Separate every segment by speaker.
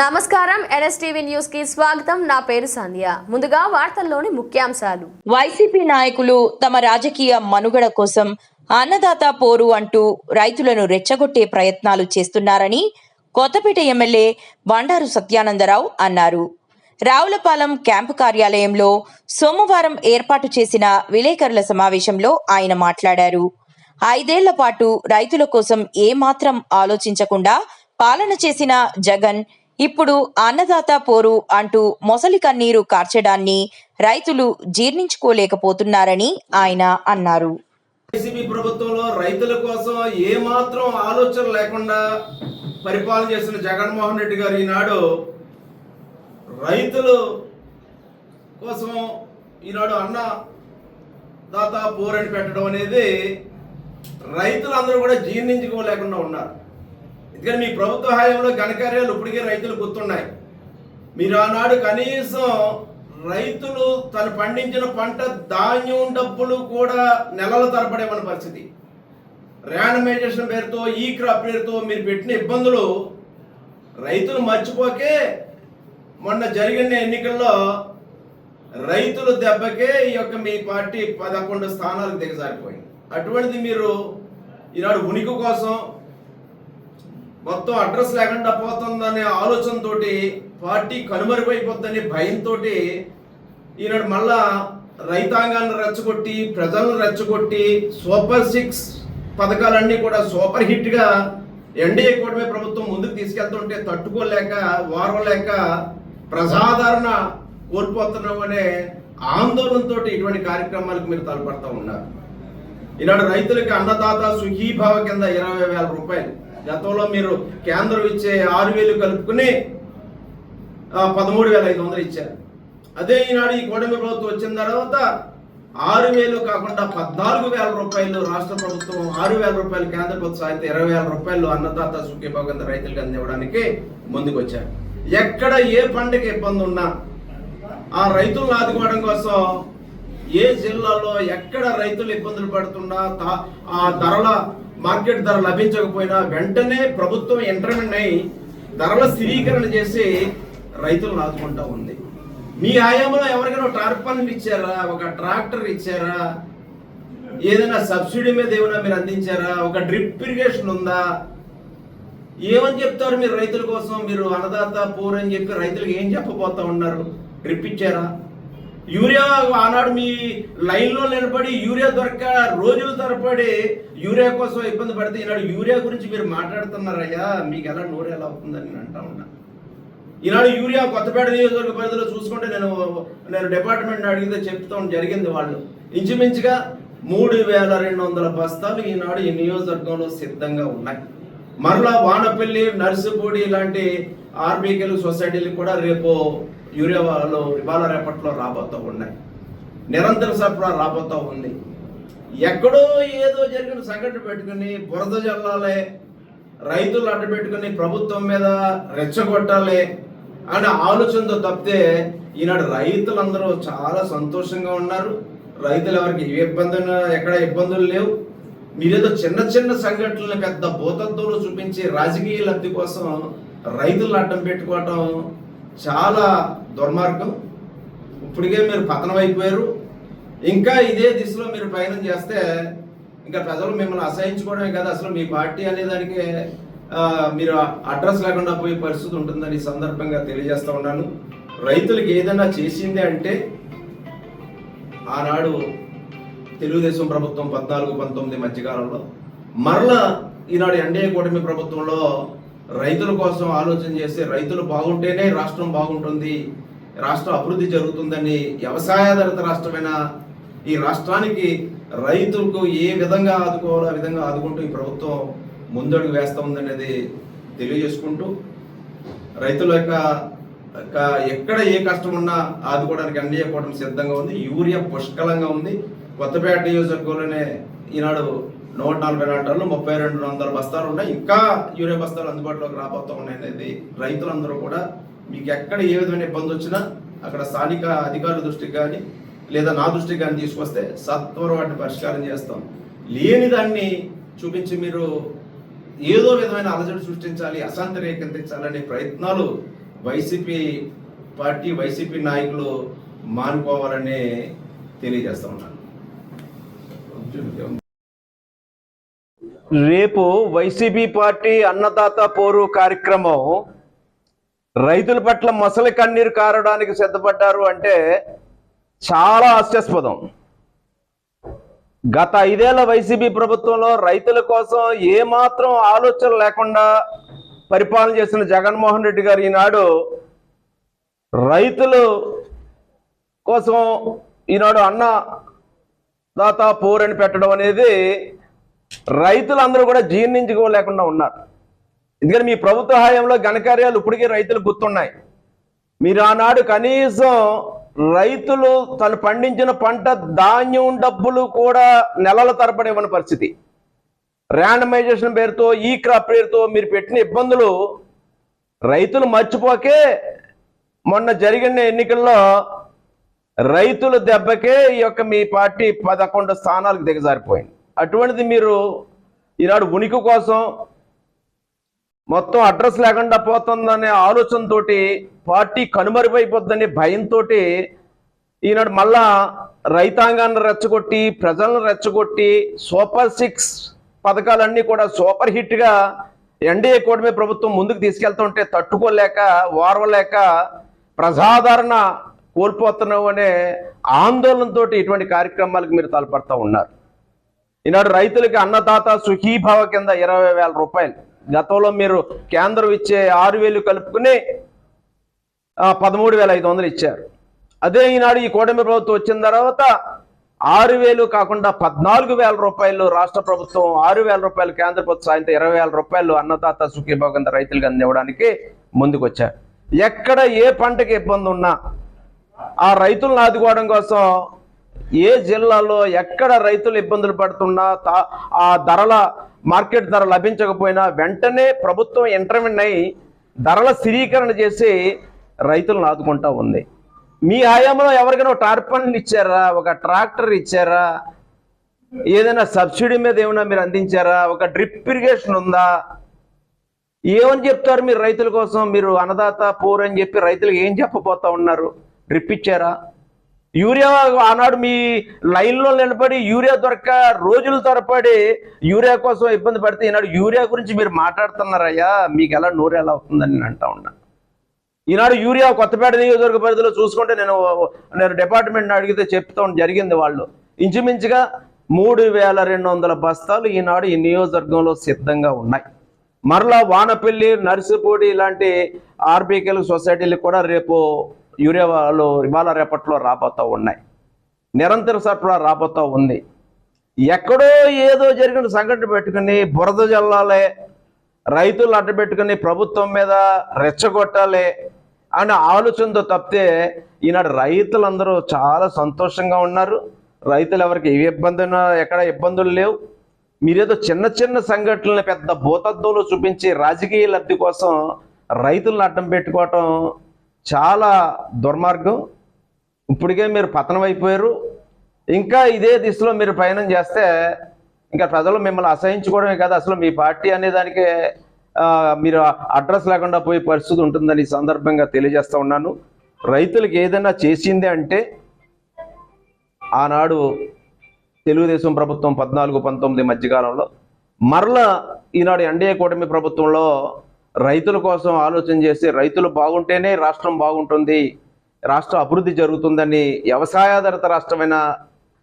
Speaker 1: నమస్కారం ఎన్ఎస్టీవీ న్యూస్కి స్వాగతం. నా పేరు సంధ్య. ముందుగా వార్తల్లోని ముఖ్యాంశాలు.
Speaker 2: వైసీపీ నాయకులు తమ రాజకీయ మనుగడ కోసం అన్నదాత పోరు అంటూ రైతులను రెచ్చగొట్టే ప్రయత్నాలు చేస్తున్నారని కొత్తపేట ఎమ్మెల్యే బండారు సత్యానందరావు అన్నారు. రావులపాలెం క్యాంపు కార్యాలయంలో సోమవారం ఏర్పాటు చేసిన విలేకరుల సమావేశంలో ఆయన మాట్లాడారు. ఐదేళ్ళ పాటు రైతుల కోసం ఏమాత్రం ఆలోచించకుండా పాలన చేసిన జగన్ ఇప్పుడు అన్నదాత పోరు అంటూ మొసలి కన్నీరు కార్చడాన్ని రైతులు జీర్ణించుకోలేకపోతున్నారని ఆయన అన్నారు.
Speaker 3: వైసీపీ ప్రభుత్వంలో రైతుల కోసం ఏమాత్రం ఆలోచన లేకుండా పరిపాలన చేసిన జగన్మోహన్ రెడ్డి గారు ఈనాడు రైతులు కోసం ఈనాడు అన్న దాత పోరని పెట్టడం అనేది రైతులందరూ కూడా జీర్ణించుకోలేకుండా ఉన్నారు. ఎందుకంటే మీ ప్రభుత్వ హయాంలో ఘనకార్యాలు ఇప్పటికే రైతులు గుర్తున్నాయి. మీరు ఆనాడు కనీసం రైతులు తను పండించిన పంట ధాన్యం డబ్బులు కూడా నెలల తరబడేమన్న పరిస్థితి. ర్యానమైజేషన్ పేరుతో ఈ క్రాప్ పేరుతో మీరు పెట్టిన ఇబ్బందులు రైతులు మర్చిపోకే మొన్న జరిగిన ఎన్నికల్లో రైతుల దెబ్బకే ఈ యొక్క మీ పార్టీ పదకొండు స్థానాలకు దిగజారిపోయింది. అటువంటిది మీరు ఈనాడు ఉనికి కోసం మొత్తం అడ్రస్ లేకుండా పోతుందనే ఆలోచనతోటి పార్టీ కనుమరుగైపోతుందనే భయంతో ఈనాడు మళ్ళా రైతాంగాన్ని రెచ్చగొట్టి ప్రజలను రెచ్చగొట్టి సూపర్ సిక్స్ పథకాలన్నీ కూడా సూపర్ హిట్గా ఎన్డీఏ కూటమి ప్రభుత్వం ముందుకు తీసుకెళ్తుంటే తట్టుకోలేక వారలేక ప్రజాదరణ కోల్పోతున్నాం అనే ఆందోళనతో ఇటువంటి కార్యక్రమాలకు మీరు తలపడతా ఉన్నారు. ఈనాడు రైతులకి అన్నదాత సుఖీభావ కింద ఇరవై వేల రూపాయలు. గతంలో మీరు కేంద్రం ఇచ్చే ఆరు వేలు కలుపుకుని పదమూడు వేల ఐదు వందలు ఇచ్చారు. అదే ఈనాడు ఈ కూటమి ప్రభుత్వం వచ్చిన తర్వాత ఆరు వేలు కాకుండా పద్నాలుగు వేల రూపాయలు రాష్ట్ర ప్రభుత్వం ఆరు వేల రూపాయలు కేంద్ర ప్రభుత్వం అయితే ఇరవై వేల రూపాయలు అన్నదాత సుఖీభావ కింద రైతులకు అందివ్వడానికి ముందుకు వచ్చారు ఎక్కడ ఏ పంటకి ఇబ్బంది ఉన్నా ఆ రైతులను ఆదుకోవడం కోసం ఏ జిల్లాలో ఎక్కడ రైతులు ఇబ్బందులు పడుతున్నా తా- ఆ ధరల మార్కెట్ ధర లభించకపోయినా వెంటనే ప్రభుత్వం ఇంటర్మెంట్ అయి ధరల స్థిరీకరణ చేసి రైతులను ఆదుకుంటా ఉంది. మీ హయాంలో ఎవరికైనా టార్పన్లు ఇచ్చారా? ఒక ట్రాక్టర్ ఇచ్చారా? ఏదైనా సబ్సిడీ మీద ఏమైనా మీరు అందించారా? ఒక డ్రిప్ ఇరిగేషన్ ఉందా? ఏమని చెప్తారు మీరు రైతుల కోసం? మీరు అన్నదాత పూర్ అని చెప్పి రైతులకు ఏం చెప్పబోతా ఉన్నారు? డ్రిప్ ఇచ్చారా? యూరియా ఆనాడు మీ లైన్లో నిలబడి యూరియా దొరక రోజుల తరబడి యూరియా కోసం ఇబ్బంది పడితే ఈనాడు యూరియా గురించి మీరు మాట్లాడుతున్నారయ్యా మీకు ఎలా నోరు ఎలా అవుతుందని నేను అంటా ఉన్నా. ఈనాడు యూరియా కొత్తపేట నియోజకవర్గ పరిధిలో చూసుకుంటే నేను నేను డిపార్ట్మెంట్ అడిగితే చెప్తాం జరిగింది వాళ్ళు. ఇంచుమించుగా మూడు వేల రెండు వందల బస్తాలు ఈనాడు ఈ నియోజకవర్గంలో సిద్ధంగా ఉన్నాయి. మరలా వానపల్లి నర్సుపూడి ఇలాంటి ఆర్బీకెల్ సొసైటీలు కూడా రేపు యూరియా వాళ్ళు ఇవాళ రేపట్లో రాబోతూ ఉన్నాయి. నిరంతర సరఫరా రాబోతూ ఉంది. ఎక్కడో ఏదో జరిగిన సంఘటన పెట్టుకుని బురద జల్లాలే రైతులు అడ్డు పెట్టుకుని ప్రభుత్వం మీద రెచ్చగొట్టాలి అనే ఆలోచనతో తప్పితే ఈనాడు రైతులందరూ చాలా సంతోషంగా ఉన్నారు. రైతులు ఎవరికి ఏ ఇబ్బంది ఎక్కడ ఇబ్బందులు లేవు. మీరేదో చిన్న చిన్న సంఘటనలు పెద్ద భూతత్వంలో చూపించి రాజకీయ లబ్ధి కోసం రైతులు అడ్డం పెట్టుకోవటం చాలా దుర్మార్గం. ఇప్పటికే మీరు పతనం అయిపోయారు. ఇంకా ఇదే దిశలో మీరు ప్రయాణం చేస్తే ఇంకా ప్రజలు మిమ్మల్ని అసహించుకోవడమే కదా అసలు మీ పార్టీ అనే దానికి మీరు అడ్రస్ లేకుండా పోయే పరిస్థితి ఉంటుందని ఈ సందర్భంగా తెలియజేస్తూ ఉన్నాను. రైతులకు ఏదైనా చేసింది అంటే ఆనాడు తెలుగుదేశం ప్రభుత్వం పద్నాలుగు పంతొమ్మిది మధ్యకాలంలో మరలా ఈనాడు ఎన్డీఏ కూటమి ప్రభుత్వంలో రైతుల కోసం ఆలోచన చేసి రైతులు బాగుంటేనే రాష్ట్రం బాగుంటుంది రాష్ట్రం అభివృద్ధి జరుగుతుందని వ్యవసాయాధారిత రాష్ట్రమైన ఈ రాష్ట్రానికి రైతులకు ఏ విధంగా ఆదుకోవాలో ఆ విధంగా ఆదుకుంటూ ఈ ప్రభుత్వం ముందడుగు వేస్తూ ఉందనేది తెలియజేసుకుంటూ రైతుల యొక్క ఎక్కడ ఏ కష్టం ఉన్నా ఆదుకోవడానికి అన్ని కూటమి సిద్ధంగా ఉంది. యూరియా పుష్కలంగా ఉంది. కొత్తపేట నియోజకవర్గంలోనే ఈనాడు నూట నలభై నాటలు ముప్పై రెండు వందల బస్తాలు ఉన్నాయి. ఇంకా యూరియా బస్తాలు అందుబాటులోకి రాబోతూ ఉన్నాయి అనేది రైతులందరూ కూడా మీకు ఎక్కడ ఏ విధమైన ఇబ్బంది వచ్చినా అక్కడ స్థానిక అధికారుల దృష్టికి కానీ లేదా నా దృష్టికి కానీ తీసుకొస్తే సత్వరం వాటిని పరిష్కారం చేస్తాం. లేని దాన్ని చూపించి మీరు ఏదో విధమైన అలజడి సృష్టించాలి అశాంతి రేకెత్తించాలనే ప్రయత్నాలు వైసీపీ పార్టీ వైసీపీ నాయకులు మానుకోవాలని తెలియజేస్తా ఉన్నాను. రేపు వైసీపీ పార్టీ అన్నదాత పోరు కార్యక్రమం. రైతుల పట్ల మొసలి కన్నీరు కారడానికి సిద్ధపడ్డారు అంటే చాలా హాస్యాస్పదం. గత ఐదేళ్ళ వైసీపీ ప్రభుత్వంలో రైతుల కోసం ఏమాత్రం ఆలోచన లేకుండా పరిపాలన చేసిన జగన్మోహన్ రెడ్డి గారు ఈనాడు రైతులు కోసం ఈనాడు అన్న దాత పోరని పెట్టడం అనేది రైతులందరూ కూడా జీర్ణించుకోలేకుండా ఉన్నారు. ఎందుకంటే మీ ప్రభుత్వ హయాంలో ఘనకార్యాలు ఇప్పటికీ రైతులు గుర్తున్నాయి. మీరు ఆనాడు కనీసం రైతులు తను పండించిన పంట ధాన్యం డబ్బులు కూడా నెలల తరబడి ఇవ్వని పరిస్థితి. ర్యాండమైజేషన్ పేరుతో ఈ క్రాప్ పేరుతో మీరు పెట్టిన ఇబ్బందులు రైతులు మర్చిపోకే మొన్న జరిగిన ఎన్నికల్లో రైతుల దెబ్బకే ఈ యొక్క మీ పార్టీ పదకొండు స్థానాలకు దిగజారిపోయింది. అటువంటిది మీరు ఈనాడు ఉనికి కోసం మొత్తం అడ్రస్ లేకుండా పోతుందనే ఆలోచనతో పార్టీ కనుమరుగైపోద్దని భయంతో ఈనాడు మళ్ళా రైతాంగాన్ని రెచ్చగొట్టి ప్రజలను రెచ్చగొట్టి సూపర్ సిక్స్ పథకాలన్నీ కూడా సూపర్ హిట్గా ఎన్డీఏ కూటమి ప్రభుత్వం ముందుకు తీసుకెళ్తుంటే తట్టుకోలేక ఓర్వలేక ప్రజాదరణ కోల్పోతున్నావు అనే ఆందోళనతో ఇటువంటి కార్యక్రమాలకు మీరు తలపడతా ఉన్నారు. ఈనాడు రైతులకి అన్నదాత సుఖీభావ కింద ఇరవై వేల రూపాయలు. గతంలో మీరు కేంద్రం ఇచ్చే ఆరు వేలు కలుపుకుని పదమూడు వేల ఐదు వందలు ఇచ్చారు. అదే ఈనాడు ఈ కూటమి ప్రభుత్వం వచ్చిన తర్వాత ఆరు వేలు కాకుండా పద్నాలుగు వేల రూపాయలు రాష్ట్ర ప్రభుత్వం ఆరు వేల రూపాయలు కేంద్ర ప్రభుత్వం సాయంత్రం ఇరవై వేల రూపాయలు అన్నదాత సుఖీభావ కింద రైతులకు అందివ్వడానికి ముందుకొచ్చారు. ఎక్కడ ఏ పంటకి ఇబ్బంది ఉన్నా ఆ రైతులను ఆదుకోవడం కోసం ఏ జిల్లాలో ఎక్కడ రైతులు ఇబ్బందులు పడుతున్నా తా- ఆ ధరల మార్కెట్ ధర లభించకపోయినా వెంటనే ప్రభుత్వం ఇంటర్వ్యూన్ అయి ధరల స్థిరీకరణ చేసి రైతులను ఆదుకుంటా ఉంది. మీ హయాంలో ఎవరికైనా ఒక టార్పన్లు ఇచ్చారా? ఒక ట్రాక్టర్ ఇచ్చారా? ఏదైనా సబ్సిడీ మీద ఏమైనా మీరు అందించారా? ఒక డ్రిప్ ఇరిగేషన్ ఉందా? ఏమని చెప్తారు మీరు రైతుల కోసం? మీరు అన్నదాత పూర్ అని చెప్పి రైతులకు ఏం చెప్పబోతా ఉన్నారు? డ్రిప్ ఇచ్చారా? యూరియా ఆనాడు మీ లైన్లో నిలబడి యూరియా దొరక రోజుల తరపడి యూరియా కోసం ఇబ్బంది పడితే ఈనాడు యూరియా గురించి మీరు మాట్లాడుతున్నారయ్యా మీకు ఎలా నోరు ఎలా అవుతుందని నేను అంటా ఉన్నా. ఈనాడు యూరియా కొత్తపేట నియోజకవర్గ పరిధిలో చూసుకుంటే నేను నేను డిపార్ట్మెంట్ని అడిగితే చెప్తాం జరిగింది వాళ్ళు. ఇంచుమించుగా మూడు వేల రెండు వందల బస్తాలు ఈనాడు ఈ నియోజకవర్గంలో సిద్ధంగా ఉన్నాయి. మరలా వానపల్లి నర్సిపూడి ఇలాంటి ఆర్బీకెల్ సొసైటీలు కూడా రేపు యూరియాలు ఇవాళ రేపట్లో రాబోతూ ఉన్నాయి. నిరంతర సరఫరా రాబోతూ ఉంది. ఎక్కడో ఏదో జరిగిన సంఘటన పెట్టుకుని బురద జల్లాలే రైతులు అడ్డబెట్టుకుని ప్రభుత్వం మీద రెచ్చగొట్టాలి అనే ఆలోచనతో తప్పితే ఈనాడు రైతులందరూ చాలా సంతోషంగా ఉన్నారు. రైతులు ఎవరికి ఏ ఇబ్బంది ఎక్కడ ఇబ్బందులు లేవు. మీరేదో చిన్న చిన్న సంఘటనలు పెద్ద భూతత్వంలో చూపించి రాజకీయ లబ్ధి కోసం రైతులను అడ్డం పెట్టుకోవటం చాలా దుర్మార్గం. ఇప్పటికే మీరు పతనం అయిపోయారు. ఇంకా ఇదే దిశలో మీరు పయనం చేస్తే ఇంకా ప్రజలు మిమ్మల్ని అసహించుకోవడమే కాదు అసలు మీ పార్టీ అనే దానికి మీరు అడ్రస్ లేకుండా పోయే పరిస్థితి ఉంటుందని ఈ సందర్భంగా తెలియజేస్తూ ఉన్నాను. రైతులకు ఏదైనా చేసింది అంటే ఆనాడు తెలుగుదేశం ప్రభుత్వం పద్నాలుగు పంతొమ్మిది మధ్యకాలంలో మరలా ఈనాడు ఎన్డీఏ కూటమి ప్రభుత్వంలో రైతుల కోసం ఆలోచన చేసి రైతులు బాగుంటేనే రాష్ట్రం బాగుంటుంది రాష్ట్ర అభివృద్ధి జరుగుతుందని వ్యవసాయాధారిత రాష్ట్రమైన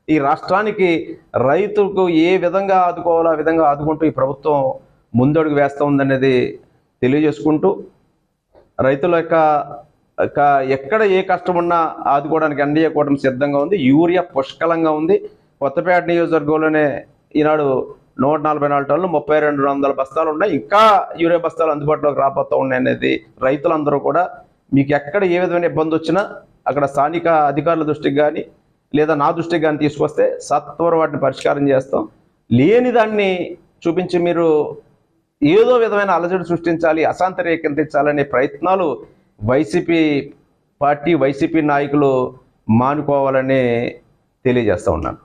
Speaker 3: ఈ రాష్ట్రానికి రైతులకు ఏ విధంగా ఆదుకోవాలో ఆ విధంగా ఆదుకుంటూ ఈ ప్రభుత్వం ముందడుగు వేస్తూ ఉందనేది తెలియజేసుకుంటూ రైతుల యొక్క ఎక్కడ ఏ కష్టం ఉన్నా ఆదుకోవడానికి ఎన్డీఏ కూటమి సిద్ధంగా ఉంది. యూరియా పుష్కలంగా ఉంది. కొత్తపేట నియోజకవర్గంలోనే ఈనాడు నూట నలభై నాలుగు టన్నులు ముప్పై రెండు వందల బస్తాలు ఉన్నాయి. ఇంకా యూరియా బస్తాలు అందుబాటులోకి రాబోతూ ఉన్నాయి అనేది రైతులందరూ కూడా మీకు ఎక్కడ ఏ విధమైన ఇబ్బంది వచ్చినా అక్కడ స్థానిక అధికారుల దృష్టికి కానీ లేదా నా దృష్టికి కానీ తీసుకొస్తే సత్వర వాటిని పరిష్కారం చేస్తాం. లేని దాన్ని చూపించి మీరు ఏదో విధమైన అలజడి సృష్టించాలి అశాంతి రేకెత్తించాలనే ప్రయత్నాలు వైసీపీ పార్టీ వైసీపీ నాయకులు మానుకోవాలని తెలియజేస్తూ ఉన్నాను.